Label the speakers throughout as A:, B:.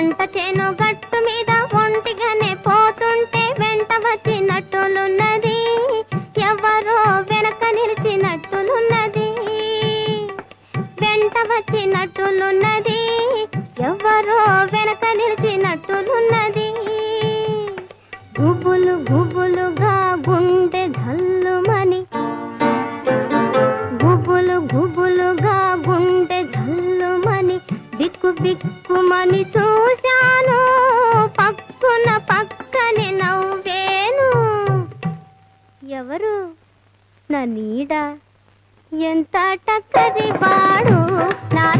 A: పంట చేను గట్టు మీద ఒంటిగానే పోతుంటే వెంట వచ్చినట్టులున్నది. ఎవరో వెనక నిలిచినట్టులున్నది. వెంట వచ్చినట్టులున్నది. ఎవరో వెనక నిలిచినట్టులున్నది. గుబులు గుబులుగా గుండె జల్లుమని. గుబులు గుబులుగా గుండె జల్లుమని. బిక్కు బిక్కుమని చూ ನೀಡ ಎಂತ ಟಕ್ಕರಿ ಬಾಳು ನಾನು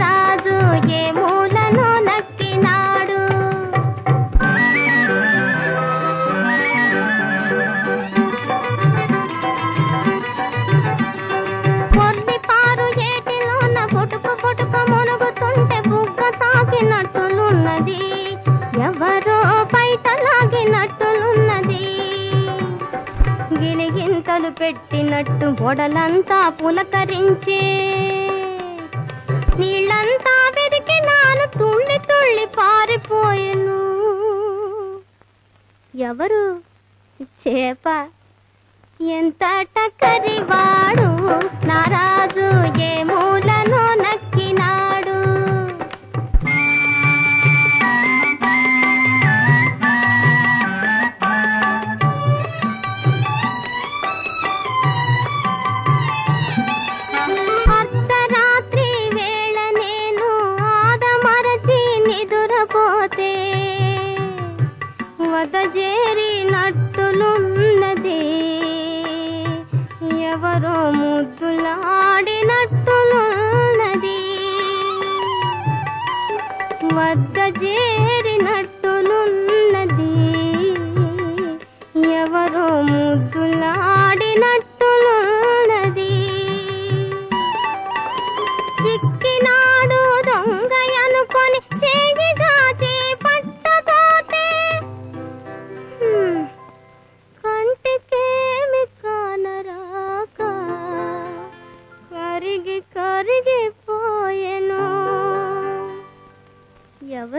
A: పెట్టినట్టు గొడలంతా పులకరించే. నీళ్ళంతా వెదికి నాను తుళ్ళి తుళ్ళి పారిపోయెను. ఎవరు? చేప. ఎంత టక్కరి వాడు? నారాజు ఏమో నిదురపోతే వదజేరినట్టులున్నది ఎవరో ముద్దులాడినట్టులున్నది. వద్ద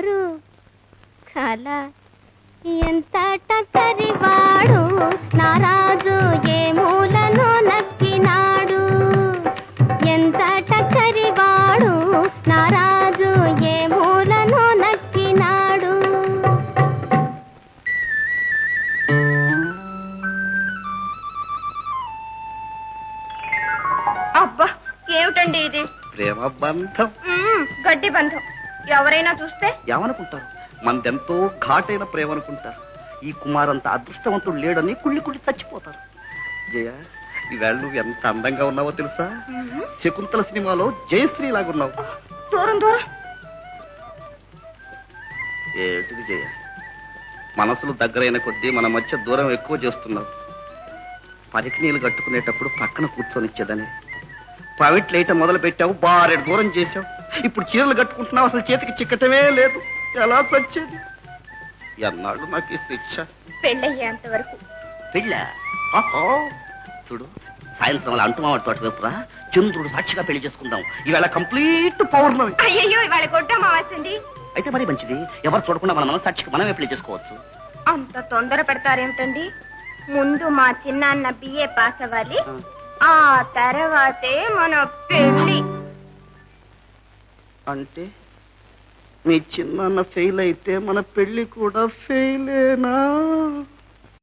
A: ఎవరు? కళ ఎంత టక్కరి వాడు నారాజు ఏ మూలను నక్కినాడు ఎంత టక్కరి వాడు నారాజు ఏ మూలను నక్కినాడు
B: అబ్బా ఏమిటండి ఇది?
C: ప్రేమ బంధం.
B: గడ్డి బంధం. ఎవరైనా చూస్తే?
C: ఏమనుకుంటారు? మనదెంతో ఘాటైన ప్రేమ అనుకుంటారు ఈ కుమారంత అదృష్టవంతుడు లేడని కుళ్ళి కుళ్ళి చచ్చిపోతారు. జయ ఈవేళ నువ్వు ఎంత అందంగా ఉన్నావో తెలుసా? శకుంతల సినిమాలో జయశ్రీ లాగున్నావు.
B: దూరం దూరం.
C: ఏటిది జయ? మనసులు దగ్గరైన కొద్దీ మన మధ్య దూరం ఎక్కువ చేస్తున్నావు. పరికి నీళ్ళు కట్టుకునేటప్పుడు పక్కన కూర్చొనిచ్చేదని. ప్రైవేట్ లైట్ మొదలు పెట్టావు బారెడు దూరం చేసావు ఇప్పుడు చీరలు కట్టుకుంటున్నావు అసలు చేతికి చిక్కటమే లేదు. ఎలా వచ్చేది ఎన్నాళ్ళు నాకు ఈ శిక్ష.
B: పెళ్ళయ్యేంత వరకు
C: పెళ్ళ? ఆహో. చూడు సాయంత్రం అలా అంటుమావాడి తోట వైపురా చంద్రుడు సాక్షిగా పెళ్ళి చేసుకుందాం. ఈవేళ కంప్లీట్ పౌర్ణమి.
B: అయ్యయ్యో ఇవాళ కొట్టమావాసింది
C: అయితే మరి మంచిది. ఎవరు చూడకుండా మన మన సాక్షికి మనమే పెళ్ళి చేసుకోవచ్చు.
B: అంత తొందర పెడతారేమిటండి? ముందు మా చిన్నాన్న బిఏ పాస్ అవ్వాలి. ఆ తర్వాతే మన పెళ్ళి.
C: అంటే మీ చిన్న ఫెయిల్ అయితే మన పెళ్ళి కూడా ఫెయిలేనా